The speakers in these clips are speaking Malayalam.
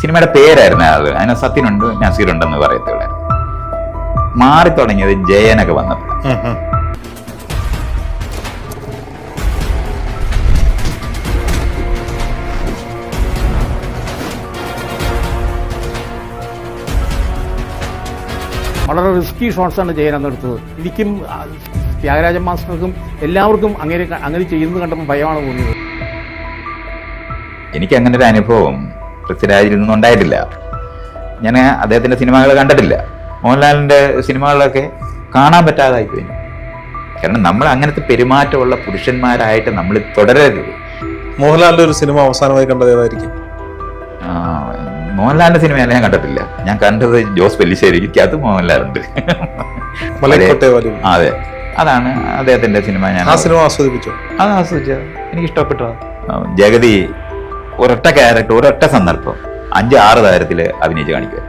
സിനിമയുടെ പേരായിരുന്നു അത്. അതിന് സത്യനുണ്ട് നസീറുണ്ടെന്ന് പറയത്തുള്ള മാറി തുടങ്ങിയത് ജയനൊക്കെ വന്നപ്പോൾ ഉം. വളരെ റിസ്കി ഷോട്ട്സാണ് ജയൻ അന്നെടുത്തത് എനിക്കും ത്യാഗരാജൻ മാസ്റ്റർക്കും എല്ലാവർക്കും അങ്ങനെ അങ്ങനെ ചെയ്യുന്നത് കണ്ടപ്പോൾ ഭയമാണ് തോന്നിയത്. എനിക്ക് അങ്ങനെ ഒരു അനുഭവം പൃഥ്വിരാജിൽ നിന്നും ഉണ്ടായിട്ടില്ല ഞാൻ അദ്ദേഹത്തിന്റെ സിനിമകൾ കണ്ടിട്ടില്ല. മോഹൻലാലിന്റെ സിനിമകളിലൊക്കെ കാണാൻ പറ്റാതായി പോയി. കാരണം നമ്മൾ അങ്ങനത്തെ പെരുമാറ്റമുള്ള പുരുഷന്മാരായിട്ട് നമ്മൾ തുടരരുത്. മോഹൻലാലിന്റെ ഒരു സിനിമ അവസാനമായി കണ്ടത് ഏതായിരിക്കും? മോഹൻലാലിന്റെ സിനിമയല്ല ഞാൻ കണ്ടിട്ടില്ല. ഞാൻ കണ്ടത് ജോസ് പെല്ലിശ്ശേരിക്ക് അത് മോഹൻലാലുണ്ട്. അതെ. അതാണ് അദ്ദേഹത്തിന്റെ സിനിമ ഞാൻ ആ സിനിമ ആസ്വദിപ്പിച്ചു? അത് ആസ്വദിച്ചത്. എനിക്ക് ഇഷ്ടപ്പെട്ടു ജഗതി ഒരൊറ്റ ക്യാരക്ടർ ഒരൊറ്റ സന്ദർഭം. അഞ്ച് ആറ് താരത്തിൽ അഭിനയിച്ച് കാണിക്കുക.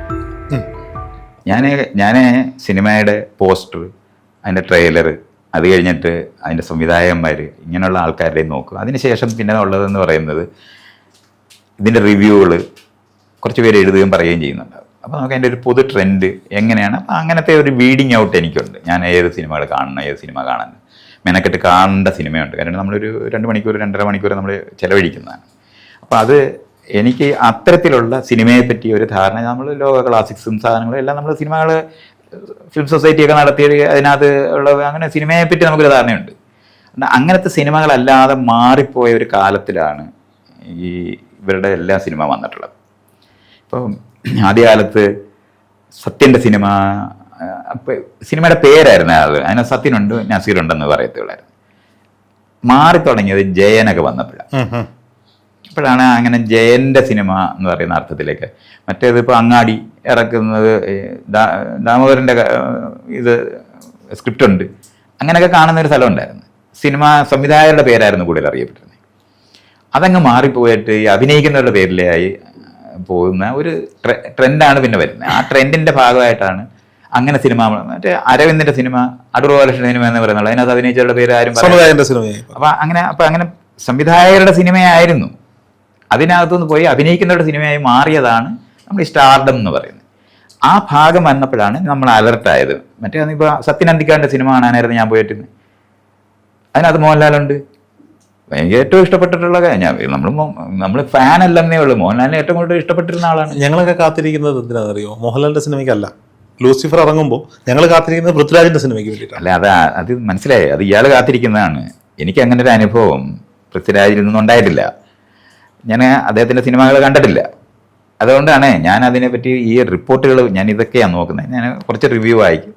ഞാൻ ഞാൻ സിനിമയുടെ പോസ്റ്റർ അതിന്റെ ട്രെയിലർ അത് കഴിഞ്ഞിട്ട് അതിന്റെ സംവിധായകന്മാർ ഇങ്ങനെയുള്ള ആൾക്കാരുടെ നോക്കും അതിനുശേഷം പിന്നെ ഉള്ളതെന്ന് പറയുന്നത് ഇതിന്റെ റിവ്യൂകൾ കുറച്ച് പേര് എഴുതുകയും പറയുകയും ചെയ്യുന്നുണ്ടാവും അപ്പോൾ നമുക്ക് അതിന്റെ ഒരു പൊതു ട്രെൻഡ് എങ്ങനെയാണ്? അപ്പോൾ അങ്ങനത്തെ ഒരു വീഡിങ് ഔട്ട് എനിക്കുണ്ട്. ഞാൻ ഏത് സിനിമകൾ കാണണം ഏത് സിനിമ കാണണം മെനക്കെട്ട് കാണേണ്ട സിനിമയുണ്ട്. കാരണം നമ്മളൊരു രണ്ട് മണിക്കൂർ രണ്ടര മണിക്കൂർ നമ്മൾ ചിലവഴിക്കുന്നതാണ്. അപ്പോൾ അത് എനിക്ക് അത്തരത്തിലുള്ള സിനിമയെ പറ്റി ഒരു ധാരണ നമ്മൾ ലോക ക്ലാസിക്സും സാധനങ്ങളും എല്ലാം നമ്മൾ സിനിമകൾ ഫിലിം സൊസൈറ്റിയൊക്കെ നടത്തി അതിനകത്ത് ഉള്ള അങ്ങനെ സിനിമയെ പറ്റി നമുക്കൊരു ധാരണയുണ്ട്. അങ്ങനത്തെ സിനിമകളല്ലാതെ മാറിപ്പോയ ഒരു കാലത്തിലാണ് ഈ ഇവരുടെ എല്ലാ സിനിമ വന്നിട്ടുള്ളത്. ഇപ്പം ആദ്യകാലത്ത് സത്യന്റെ സിനിമ അപ്പം സിനിമയുടെ പേരായിരുന്നു അത്. അതിന് സത്യനുണ്ട് നസീറുണ്ടെന്ന് പറയത്തുള്ളായിരുന്നു. മാറി തുടങ്ങിയത് ജയനൊക്കെ വന്നപ്പോഴാണ്. അപ്പോഴാണ് അങ്ങനെ ജയന്റെ സിനിമ എന്ന് പറയുന്ന അർത്ഥത്തിലേക്ക്. മറ്റേത് ഇപ്പോൾ അങ്ങാടി ഇറക്കുന്നത് ദാമോദരന്റെ ഇത് സ്ക്രിപ്റ്റ് ഉണ്ട്. അങ്ങനെയൊക്കെ കാണുന്ന ഒരു സ്ഥലമുണ്ടായിരുന്നു സിനിമ സംവിധായകരുടെ പേരായിരുന്നു കൂടുതൽ അറിയപ്പെട്ടിരുന്നത് അതങ്ങ് മാറിപ്പോയിട്ട് ഈ അഭിനയിക്കുന്നവരുടെ പേരിലായി പോകുന്ന ഒരു ട്രെ- ട്രെൻഡാണ് പിന്നെ വരുന്നത്. ആ ട്രെൻഡിന്റെ ഭാഗമായിട്ടാണ് അങ്ങനെ സിനിമ മറ്റേ അരവിന്ദിന്റെ സിനിമ അടൂർ ബാലകൃഷ്ണൻ സിനിമ എന്ന് പറയുന്നത്. അതിനകത്ത് അഭിനയിച്ചവരുടെ പേര് ആരും അപ്പൊ അങ്ങനെ അപ്പൊ അങ്ങനെ സംവിധായകരുടെ സിനിമയായിരുന്നു. അതിനകത്തുനിന്ന് പോയി അഭിനയിക്കുന്ന ഒരു സിനിമയായി മാറിയതാണ് നമ്മൾ ഈ സ്റ്റാർഡം എന്ന് പറയുന്നത്. ആ ഭാഗം വന്നപ്പോഴാണ് നമ്മൾ അലർട്ടായത്. മറ്റേ ഇപ്പോൾ സത്യൻ അന്തിക്കാടിന്റെ സിനിമ കാണാനായിരുന്നു ഞാൻ പോയിട്ടിരുന്നത്. അതിനകത്ത് മോഹൻലാലുണ്ട്. എനിക്ക് ഏറ്റവും ഇഷ്ടപ്പെട്ടിട്ടുള്ള ഞാൻ നമ്മൾ നമ്മൾ ഫാൻ അല്ലെന്നേ ഉള്ളൂ. മോഹൻലാലിനെ ഏറ്റവും കൂടുതൽ ഇഷ്ടപ്പെട്ടിരുന്ന ആളാണ്. ഞങ്ങളൊക്കെ കാത്തിരിക്കുന്നത് എന്തിനാണെന്നറിയോ മോഹൻലാലിന്റെ സിനിമയ്ക്കല്ല ലൂസിഫർ ഇറങ്ങുമ്പോൾ ഞങ്ങൾ കാത്തിരിക്കുന്നത് പൃഥ്വിരാജിന്റെ സിനിമയ്ക്ക് വേണ്ടിയിട്ടാണ്. അല്ല അത് അത് മനസ്സിലായി. അത് ഇയാൾ കാത്തിരിക്കുന്നതാണ്. എനിക്ക് അങ്ങനെ ഒരു അനുഭവം പൃഥ്വിരാജിൽ നിന്നും ഉണ്ടായിട്ടില്ല ഞാൻ അദ്ദേഹത്തിന്റെ സിനിമകൾ കണ്ടിട്ടില്ല. അതുകൊണ്ടാണ് ഞാൻ അതിനെപ്പറ്റി ഈ റിപ്പോർട്ടുകൾ ഞാൻ ഇതൊക്കെയാണ് നോക്കുന്നത്. ഞാൻ കുറച്ച് റിവ്യൂ വായിക്കും.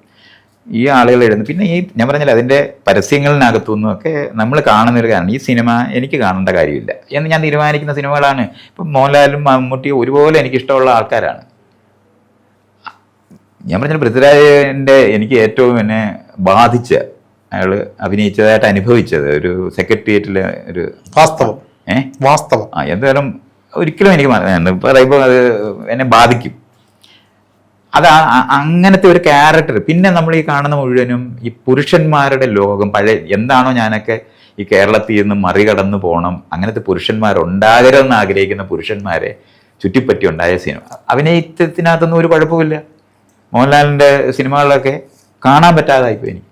ഈ ആളുകൾ എഴുതുന്നു പിന്നെ ഈ ഞാൻ പറഞ്ഞില്ല അതിന്റെ പരസ്യങ്ങളിനകത്തു നിന്നൊക്കെ നമ്മൾ കാണുന്ന ഒരു കാരണം ഈ സിനിമ എനിക്ക് കാണേണ്ട കാര്യമില്ല എന്ന് ഞാൻ തീരുമാനിക്കുന്ന സിനിമകളാണ്. ഇപ്പം മോഹൻലാലും മമ്മൂട്ടിയും ഒരുപോലെ എനിക്കിഷ്ടമുള്ള ആൾക്കാരാണ്. ഞാൻ പറഞ്ഞ പൃഥ്വിരാജിന്റെ എനിക്ക് ഏറ്റവും എന്നെ ബാധിച്ച അയാൾ അഭിനയിച്ചതായിട്ട് അനുഭവിച്ചത് ഒരു സെക്രട്ടേറിയറ്റിലെ ഒരു വാസ്തവം. ഏ? വാസ്തവം. ആ എന്തായാലും ഒരിക്കലും എനിക്ക് പറയുമ്പോൾ അത് എന്നെ ബാധിക്കും. അത് അങ്ങനത്തെ ഒരു ക്യാരക്ടർ പിന്നെ നമ്മൾ ഈ കാണുന്ന മുഴുവനും ഈ പുരുഷന്മാരുടെ ലോകം പഴയ എന്താണോ ഞാനൊക്കെ ഈ കേരളത്തിൽ നിന്ന് മറികടന്ന് പോകണം അങ്ങനത്തെ പുരുഷന്മാരുണ്ടാകരുതെന്ന് ആഗ്രഹിക്കുന്ന പുരുഷന്മാരെ ചുറ്റിപ്പറ്റി ഉണ്ടായ സിനിമ. അഭിനയത്തിനകത്തൊന്നും ഒരു കുഴപ്പമില്ല മോഹൻലാലിന്റെ സിനിമകളിലൊക്കെ കാണാൻ പറ്റാതായിപ്പോയി എനിക്ക്.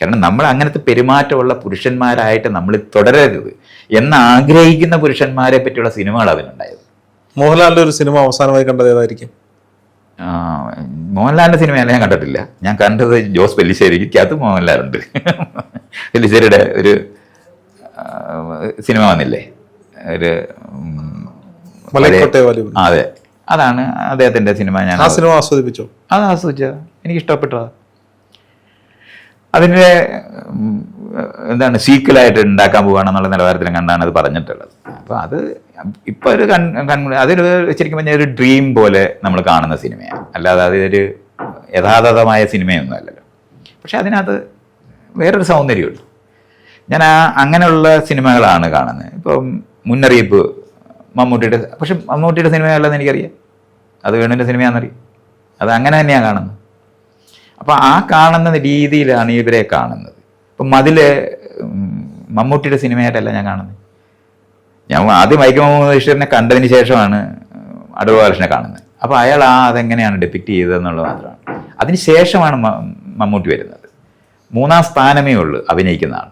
കാരണം നമ്മൾ അങ്ങനത്തെ പെരുമാറ്റമുള്ള പുരുഷന്മാരായിട്ട് നമ്മൾ തുടരരുത് എന്ന് ആഗ്രഹിക്കുന്ന പുരുഷന്മാരെ പറ്റിയുള്ള സിനിമകൾ അതിനുണ്ടായത് മോഹൻലാലിന്റെ ഒരു സിനിമ അവസാനമായി കണ്ടത് ഏതായിരിക്കും? മോഹൻലാലിന്റെ സിനിമയല്ല ഞാൻ കണ്ടിട്ടില്ല. ഞാൻ കണ്ടത് ജോസ് പെല്ലിശ്ശേരിക്ക് അത് മോഹൻലാലുണ്ട്. പെല്ലിശ്ശേരിയുടെ ഒരു സിനിമ വന്നില്ലേ? ഒരു അതെ. അതാണ് അദ്ദേഹത്തിന്റെ സിനിമ ഞാൻ ആ സിനിമ ആസ്വദിപ്പിച്ചോ? അത് ആസ്വദിച്ചോ എനിക്ക് ഇഷ്ടപ്പെട്ടതാ. അതിന്റെ എന്താണ് സീക്വലായിട്ട് ഉണ്ടാക്കാൻ പോവുകയാണെന്നുള്ള നിലവാരത്തിലും കണ്ടാണ് അത് പറഞ്ഞിട്ടുള്ളത്. അപ്പോൾ അത് ഇപ്പോൾ ഒരു കൺ കൺ അതൊരു ശരിക്കും പറഞ്ഞാൽ ഒരു ഡ്രീം പോലെ നമ്മൾ കാണുന്ന സിനിമയാണ്. അല്ലാതെ അതൊരു യഥാതഥമായ സിനിമയൊന്നും അല്ലല്ലോ. പക്ഷെ അതിനകത്ത് വേറൊരു സൗന്ദര്യമുണ്ട്. ഞാൻ ആ അങ്ങനെയുള്ള സിനിമകളാണ് കാണുന്നത്. ഇപ്പം മുന്നറിയിപ്പ് മമ്മൂട്ടിയുടെ പക്ഷെ മമ്മൂട്ടിയുടെ സിനിമയല്ലെന്ന് എനിക്കറിയാം. അത് വേണുവിന്റെ സിനിമയാണെന്നറിയാം. അത് അങ്ങനെ തന്നെയാണ് കാണുന്നത്. അപ്പോൾ ആ കാണുന്ന രീതിയിലാണ് ഇവരെ കാണുന്നത്. ഇപ്പം മതിൽ മമ്മൂട്ടിയുടെ സിനിമയായിട്ടല്ല ഞാൻ കാണുന്നത്. ഞാൻ ആദ്യം വൈക്കം മുഹമ്മദ് കണ്ടതിന് ശേഷമാണ് അടൂർ ബാലകൃഷ്ണനെ കാണുന്നത്. അപ്പോൾ അയാൾ ആ അതെങ്ങനെയാണ് ഡെപ്പിക്റ്റ് ചെയ്തതെന്നുള്ളത് മാത്രമാണ്. അതിന് ശേഷമാണ് മമ്മൂട്ടി വരുന്നത്. മൂന്നാം സ്ഥാനമേ ഉള്ളൂ അഭിനയിക്കുന്ന ആൾ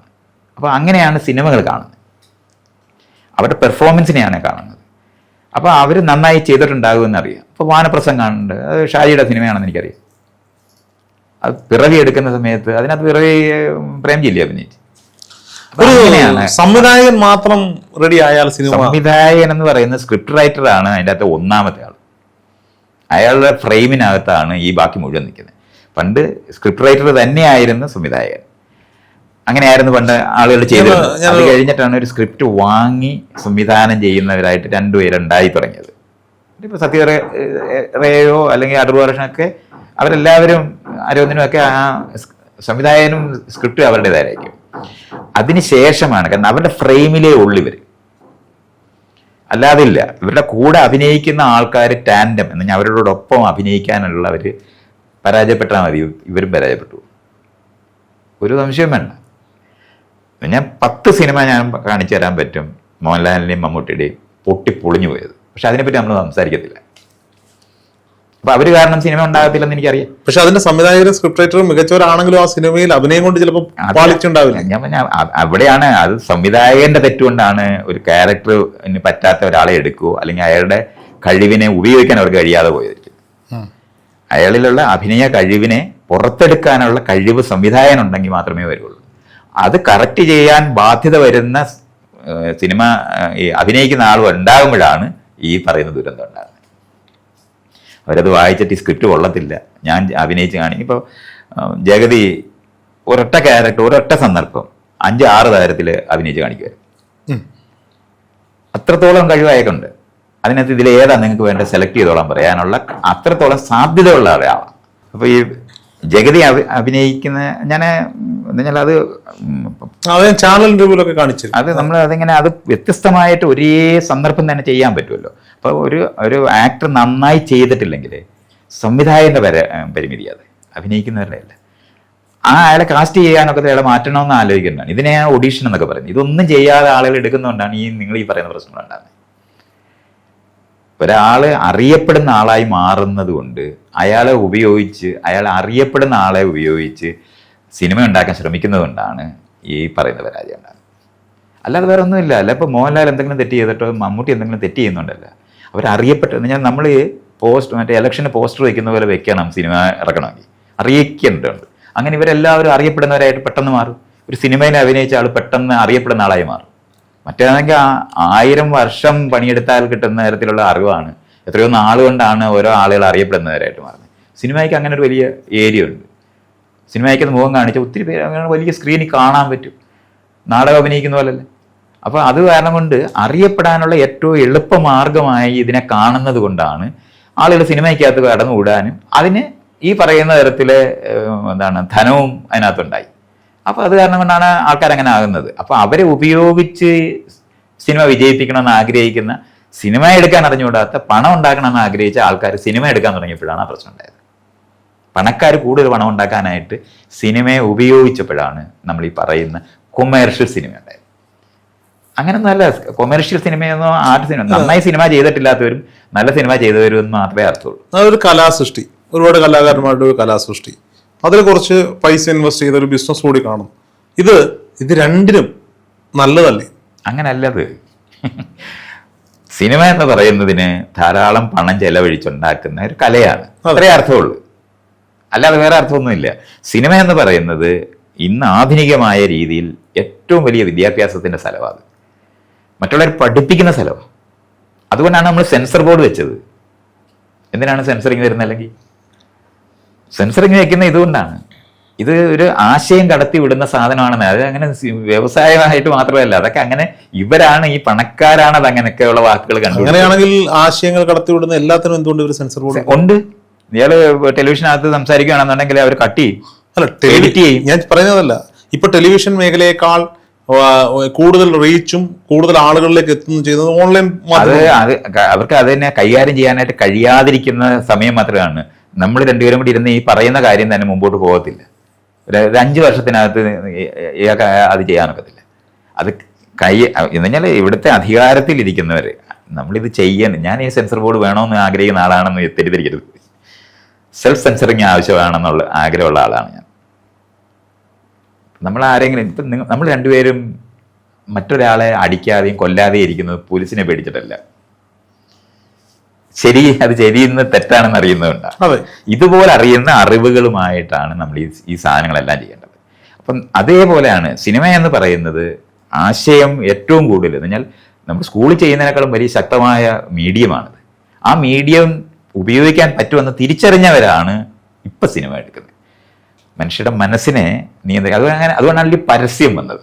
അപ്പോൾ അങ്ങനെയാണ് സിനിമകൾ കാണുന്നത്. അവരുടെ പെർഫോമൻസിനെയാണ് കാണുന്നത്. അപ്പോൾ അവർ നന്നായി ചെയ്തിട്ടുണ്ടാകുമെന്ന് അറിയാം അപ്പോൾ വാനപ്രസം കാണുന്നുണ്ട് അത് ഷാജിയുടെ സിനിമയാണെന്ന് എനിക്കറിയാം. അത് പിറവി എടുക്കുന്ന സമയത്ത് അതിനകത്ത് പിറവി പ്രേംജില്ലേ അഭിനയിച്ച്? ഒരു സംവിധായകൻ മാത്രം റെഡി ആയാൽ സിനിമ സംവിധായകൻ എന്ന് പറയുന്ന സ്ക്രിപ്റ്റ് റൈറ്റർ ആണ് അതിന്റെ അകത്ത് ഒന്നാമത്തെ ആൾ അയാളുടെ ഫ്രെയിമിനകത്താണ് ഈ ബാക്കി മുഴുവൻ നിൽക്കുന്നത്. പണ്ട് സ്ക്രിപ്റ്റ് റൈറ്റർ തന്നെയായിരുന്നു സംവിധായകൻ. അങ്ങനെയായിരുന്നു പണ്ട് ആളുകൾ ചെയ്തത് അത് കഴിഞ്ഞിട്ടാണ് ഒരു സ്ക്രിപ്റ്റ് വാങ്ങി സംവിധാനം ചെയ്യുന്നവരായിട്ട് രണ്ടുപേരുണ്ടായി തുടങ്ങിയത്. ഇപ്പോൾ സത്യ റേ- റേയോ അല്ലെങ്കിൽ അടൂർ ബാലകൃഷ്ണനൊക്കെ അവരെല്ലാവരും അരവിന്ദനും ഒക്കെ ആ സംവിധായകനും സ്ക്രിപ്റ്റും അവരുടേതായിരിക്കും. അതിന് ശേഷമാണ് കാരണം അവരുടെ ഫ്രെയിമിലേ ഉള്ളു ഇവർ അല്ലാതെ ഇല്ല ഇവരുടെ കൂടെ അഭിനയിക്കുന്ന ആൾക്കാർ ടാൻഡം എന്ന് ഞാൻ അവരോടൊപ്പം അഭിനയിക്കാനുള്ളവർ പരാജയപ്പെട്ടാൽ മതി ഇവരും പരാജയപ്പെട്ടു. ഒരു സംശയം വേണ്ട. ഞാൻ പത്ത് സിനിമ ഞാൻ കാണിച്ചു തരാൻ പറ്റും മോഹൻലാലിന്റെയും മമ്മൂട്ടിയുടെയും പൊട്ടി പൊളിഞ്ഞു പോയത്. പക്ഷെ അതിനെപ്പറ്റി നമ്മൾ സംസാരിക്കത്തില്ല. അപ്പൊ അവർ കാരണം സിനിമ ഉണ്ടാകത്തില്ലെന്ന് എനിക്കറിയാം. പക്ഷെ അതിന്റെ സംവിധായകരും സ്ക്രിപ്റ്റ് റൈറ്ററും മികച്ചവരാണെങ്കിലും ആ സിനിമയിൽ അഭിനയം കൊണ്ട് ചിലപ്പോൾ പാളിച്ചുണ്ടാവില്ല. ഞാൻ പറഞ്ഞ അവിടെയാണ് അത് സംവിധായകന്റെ തെറ്റുകൊണ്ടാണ് ഒരു ക്യാരക്ടറിന് പറ്റാത്ത ഒരാളെ എടുക്കൂ അല്ലെങ്കിൽ അയാളുടെ കഴിവിനെ ഉപയോഗിക്കാൻ അവർക്ക് കഴിയാതെ പോയിരിക്കും അയാളിലുള്ള അഭിനയ കഴിവിനെ പുറത്തെടുക്കാനുള്ള കഴിവ് സംവിധായകൻ ഉണ്ടെങ്കിൽ മാത്രമേ വരുള്ളൂ. അത് കറക്റ്റ് ചെയ്യാൻ ബാധ്യത വരുന്ന സിനിമ അഭിനയിക്കുന്ന ആൾ ഉണ്ടാകുമ്പോഴാണ് ഈ പറയുന്ന ദുരന്തം ഉണ്ടാകുന്നത്. അവരത് വായിച്ചിട്ട് ഈ സ്ക്രിപ്റ്റ് കൊള്ളത്തില്ല. ഞാൻ അഭിനയിച്ച് കാണി ഇപ്പോൾ ജഗതി ഒരൊറ്റ ക്യാരക്ടർ ഒരൊറ്റ സന്ദർഭം അഞ്ച് ആറ് തരത്തിൽ അഭിനയിച്ച് കാണിക്കുക അത്രത്തോളം കഴിവായക്കുണ്ട് അതിനകത്ത് ഇതിൽ ഏതാ നിങ്ങൾക്ക് വേണ്ട സെലക്ട് ചെയ്തോളാൻ പറയാനുള്ള അത്രത്തോളം സാധ്യതയുള്ള ഒരാളാണ് അപ്പോൾ ഈ ജഗതി അഭിനയിക്കുന്ന ഞാൻ എന്താ അത് ഇന്റർവ്യൂലൊക്കെ കാണിച്ചു അത് നമ്മൾ അതിങ്ങനെ അത് വ്യത്യസ്തമായിട്ട് ഒരേ സന്ദർഭം തന്നെ ചെയ്യാൻ പറ്റുമല്ലോ. അപ്പോൾ ഒരു ഒരു ആക്ടർ നന്നായി ചെയ്തിട്ടില്ലെങ്കിൽ സംവിധായകന്റെ പര പരിമിതി അത് അഭിനയിക്കുന്നവരുടെ അല്ല. ആ അയാളെ കാസ്റ്റ് ചെയ്യാനൊക്കെ അയാളെ മാറ്റണമെന്ന് ആലോചിക്കുന്നതാണ് ഇതിനെ ഓഡീഷൻ എന്നൊക്കെ പറയുന്നത് ഇതൊന്നും ചെയ്യാതെ ആളുകൾ എടുക്കുന്നതുകൊണ്ടാണ് ഈ നിങ്ങൾ ഈ പറയുന്ന പ്രശ്നങ്ങൾ ഒരാൾ അറിയപ്പെടുന്ന ആളായി മാറുന്നത് കൊണ്ട് അയാളെ ഉപയോഗിച്ച് അയാൾ അറിയപ്പെടുന്ന ആളെ ഉപയോഗിച്ച് സിനിമ ഉണ്ടാക്കാൻ ശ്രമിക്കുന്നത് കൊണ്ടാണ് ഈ പറയുന്ന പരാജയം ഉണ്ടാകുന്നത് അല്ലാതെ വേറെ ഒന്നുമില്ല. അല്ല ഇപ്പോൾ മോഹൻലാൽ എന്തെങ്കിലും തെറ്റ് ചെയ്തിട്ടോ മമ്മൂട്ടി എന്തെങ്കിലും തെറ്റ് ചെയ്യുന്നുണ്ടല്ല. അവരറിയപ്പെട്ട ഞാൻ നമ്മൾ പോസ്റ്റ് മറ്റേ ഇലക്ഷന് പോസ്റ്റർ വയ്ക്കുന്ന പോലെ വെക്കണം സിനിമ ഇറക്കണമെങ്കിൽ. അറിയിക്കേണ്ടതുണ്ട്. അങ്ങനെ ഇവരെല്ലാവരും അറിയപ്പെടുന്നവരായിട്ട് പെട്ടെന്ന് മാറും. ഒരു സിനിമയിൽ അഭിനയിച്ച ആൾ പെട്ടെന്ന് അറിയപ്പെടുന്ന ആളായി മാറും. മറ്റേതാണെങ്കിൽ ആയിരം വർഷം പണിയെടുത്താൽ കിട്ടുന്ന തരത്തിലുള്ള അറിവാണ്. എത്രയോ നാളുകൊണ്ടാണ് ഓരോ ആളുകൾ അറിയപ്പെടുന്നവരായിട്ട് മാറുന്നത്. സിനിമയ്ക്ക് അങ്ങനെ ഒരു വലിയ ഏരിയ ഉണ്ട് സിനിമയ്ക്ക് മുഖം കാണിച്ച ഒത്തിരി പേര് അങ്ങനെ വലിയ സ്ക്രീനിൽ കാണാൻ പറ്റും. നാടകം അഭിനയിക്കുന്ന പോലെ പോലല്ലേ. അപ്പോൾ അത് കാരണം കൊണ്ട് അറിയപ്പെടാനുള്ള ഏറ്റവും എളുപ്പമാർഗമായി ഇതിനെ കാണുന്നത് കൊണ്ടാണ് ആളുകൾ സിനിമയ്ക്കകത്ത് കടന്നുകൂടാനും അതിന് ഈ പറയുന്ന തരത്തിലെ എന്താണ് ധനവും അതിനകത്തുണ്ടായി. അപ്പോൾ അത് കാരണം കൊണ്ടാണ് ആൾക്കാർ അങ്ങനെ ആകുന്നത്. അപ്പോൾ അവരെ ഉപയോഗിച്ച് സിനിമ വിജയിപ്പിക്കണമെന്ന് ആഗ്രഹിക്കുന്ന സിനിമ എടുക്കാൻ അറിഞ്ഞുകൂടാത്ത പണം ഉണ്ടാക്കണമെന്ന് ആഗ്രഹിച്ച ആൾക്കാർ സിനിമ എടുക്കാൻ തുടങ്ങിയപ്പോഴാണ് ആ പ്രശ്നം ഉണ്ടായത്. പണക്കാർ കൂടുതൽ പണം ഉണ്ടാക്കാനായിട്ട് സിനിമയെ ഉപയോഗിച്ചപ്പോഴാണ് നമ്മൾ ഈ പറയുന്ന കൊമേർഷ്യൽ സിനിമ ഉണ്ടായത്. അങ്ങനെ നല്ല കൊമേർഷ്യൽ സിനിമയൊന്നും ആർട്ട് സിനിമ നന്നായി സിനിമ ചെയ്തിട്ടില്ലാത്തവരും നല്ല സിനിമ ചെയ്തവരും എന്ന് മാത്രമേ അർത്ഥമുള്ളൂ അതൊരു കലാസൃഷ്ടി. ഒരുപാട് കലാകാരന്മാരുടെ ഒരു കലാസൃഷ്ടി. അതിൽ കുറച്ച് പൈസ ഇൻവെസ്റ്റ് ചെയ്ത ഒരു ബിസിനസ് കൂടി കാണും. ഇത് ഇത് രണ്ടിനും നല്ലതല്ലേ? അങ്ങനല്ലത് സിനിമ എന്ന് പറയുന്നതിന് ധാരാളം പണം ചെലവഴിച്ചുണ്ടാക്കുന്ന ഒരു കലയാണ്. അത്രേ അർത്ഥമുള്ളൂ. അല്ലാതെ വേറെ അർത്ഥമൊന്നുമില്ല. സിനിമ എന്ന് പറയുന്നത് ഇന്ന് ആധുനികമായ രീതിയിൽ ഏറ്റവും വലിയ വിദ്യാഭ്യാസത്തിന്റെ സ്ഥലമാണ്. മറ്റുള്ളവർ പഠിപ്പിക്കുന്ന സ്ഥലമാണ്. അതുകൊണ്ടാണ് നമ്മൾ സെൻസർ ബോർഡ് വെച്ചത്. എന്തിനാണ് സെൻസറിങ് വരുന്നത് അല്ലെങ്കിൽ? സെൻസറിങ് വെക്കുന്ന ഇതുകൊണ്ടാണ്. ഇത് ഒരു ആശയം കടത്തി വിടുന്ന സാധനമാണെന്ന്. അത് അങ്ങനെ വ്യവസായമായിട്ട് മാത്രമല്ല. അതൊക്കെ അങ്ങനെ ഇവരാണ് ഈ പണക്കാരാണ് അത് അങ്ങനെയൊക്കെയുള്ള വാക്കുകൾ കണ്ടു അങ്ങനെയാണെങ്കിൽ ആശയങ്ങൾ കടത്തി വിടുന്ന എല്ലാത്തിനും എന്തുകൊണ്ട് ഇവർ സെൻസർ ബോർഡ് ഉണ്ട്. ഇയാൾ ടെലിവിഷനകത്ത് സംസാരിക്കുകയാണെന്നുണ്ടെങ്കിൽ അവർ കട്ട് ചെയ്യും. അല്ല. ഞാൻ പറയുന്നതല്ല. ഇപ്പൊ ടെലിവിഷൻ മേഖലയേക്കാൾ കൂടുതൽ റീച്ചും കൂടുതൽ ആളുകളിലേക്ക് എത്തുന്നു ചെയ്യുന്നത് ഓൺലൈൻ അത് അവർക്ക് അത് തന്നെ കൈകാര്യം ചെയ്യാനായിട്ട് കഴിയാതിരിക്കുന്ന സമയം മാത്രമാണ്. നമ്മൾ രണ്ടുപേരും കൂടി ഇരുന്ന് ഈ പറയുന്ന കാര്യം തന്നെ മുമ്പോട്ട് പോകത്തില്ല. ഒരു അഞ്ച് വർഷത്തിനകത്ത് അത് അത് ചെയ്യാനൊക്കത്തില്ല അത് കൈ എന്ന് പറഞ്ഞാൽ ഇവിടുത്തെ അധികാരത്തിലിരിക്കുന്നവർ നമ്മളിത് ചെയ്യണം. ഞാൻ ഈ സെൻസർ ബോർഡ് വേണമെന്ന് ആഗ്രഹിക്കുന്ന ആളാണെന്ന് തെറ്റിദ്ധരിക്കരുത്. സെൽഫ് സെൻസറിങ് ആവശ്യമാണെന്നുള്ള ആഗ്രഹമുള്ള ആളാണ് ഞാൻ. നമ്മൾ ആരെങ്കിലും ഇപ്പം നമ്മൾ രണ്ടുപേരും മറ്റൊരാളെ അടിക്കാതെയും കൊല്ലാതെയും ഇരിക്കുന്നത് പോലീസിനെ പേടിച്ചിട്ടല്ല. ശരി അത് ശരിയെന്ന് തെറ്റാണെന്ന് അറിയുന്നതുകൊണ്ടാണ് അതെ. ഇതുപോലെ അറിയുന്ന അറിവുകളുമായിട്ടാണ് നമ്മൾ ഈ ഈ സാധനങ്ങളെല്ലാം ചെയ്യേണ്ടത്. അപ്പം അതേപോലെയാണ് സിനിമ എന്ന് പറയുന്നത് ആശയം ഏറ്റവും കൂടുതൽ. എന്ന് പറഞ്ഞാൽ നമ്മൾ സ്കൂളിൽ ചെയ്യുന്നതിനേക്കാളും വലിയ ശക്തമായ മീഡിയമാണിത്. ആ മീഡിയം ഉപയോഗിക്കാൻ പറ്റുമെന്ന് തിരിച്ചറിഞ്ഞവരാണ് ഇപ്പം സിനിമ എടുക്കുന്നത്. മനുഷ്യരുടെ മനസ്സിനെ നിയന്ത്രിക്കുക അത് അങ്ങനെ അതുകൊണ്ടാണ് ഈ പരസ്യം വന്നത്.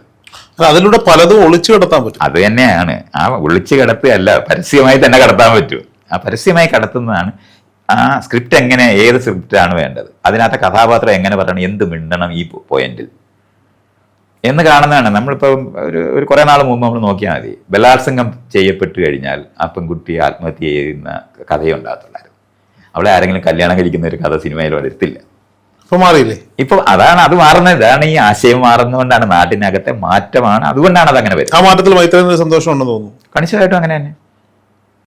അതിലൂടെ പലതും ഒളിച്ചു കിടത്താൻ പറ്റും. അത് തന്നെയാണ്. ആ ഒളിച്ചു കിടത്തുകയല്ല പരസ്യമായി തന്നെ കടത്താൻ പറ്റും. ആ പരസ്യമായി കടത്തുന്നതാണ്. ആ സ്ക്രിപ്റ്റ് എങ്ങനെ ഏത് സ്ക്രിപ്റ്റാണ് വേണ്ടത്? അതിനകത്തെ കഥാപാത്രം എങ്ങനെ പറയണം? എന്ത് മിണ്ടണം ഈ പോയിന്റിൽ എന്ന് കാണുന്നതാണ്. നമ്മളിപ്പം ഒരു ഒരു കുറേ നാൾ മുമ്പ് നമ്മൾ നോക്കിയാൽ മതി. ബലാത്സംഗം ചെയ്യപ്പെട്ട് കഴിഞ്ഞാൽ ആ പെൺകുട്ടി ആത്മഹത്യ ചെയ്യുന്ന കഥയുണ്ടാകത്തുള്ളായിരുന്നു. അവളെ ആരെങ്കിലും കല്യാണം കഴിക്കുന്ന ഒരു കഥ സിനിമയിൽ വരത്തില്ല ഇപ്പൊ മാറിയില്ലേ? ഇപ്പൊ അതാണ് അത് മാറുന്നത്. ഇതാണ് ഈ ആശയം മാറുന്നതുകൊണ്ടാണ് നാട്ടിനകത്തെ മാറ്റമാണ്. അതുകൊണ്ടാണ് അത് അങ്ങനെ വരുന്നത്. ആ മാറ്റത്തിൽ സന്തോഷം ഉണ്ടെന്ന് തോന്നുന്നു. കണിശമായിട്ടും അങ്ങനെ തന്നെ.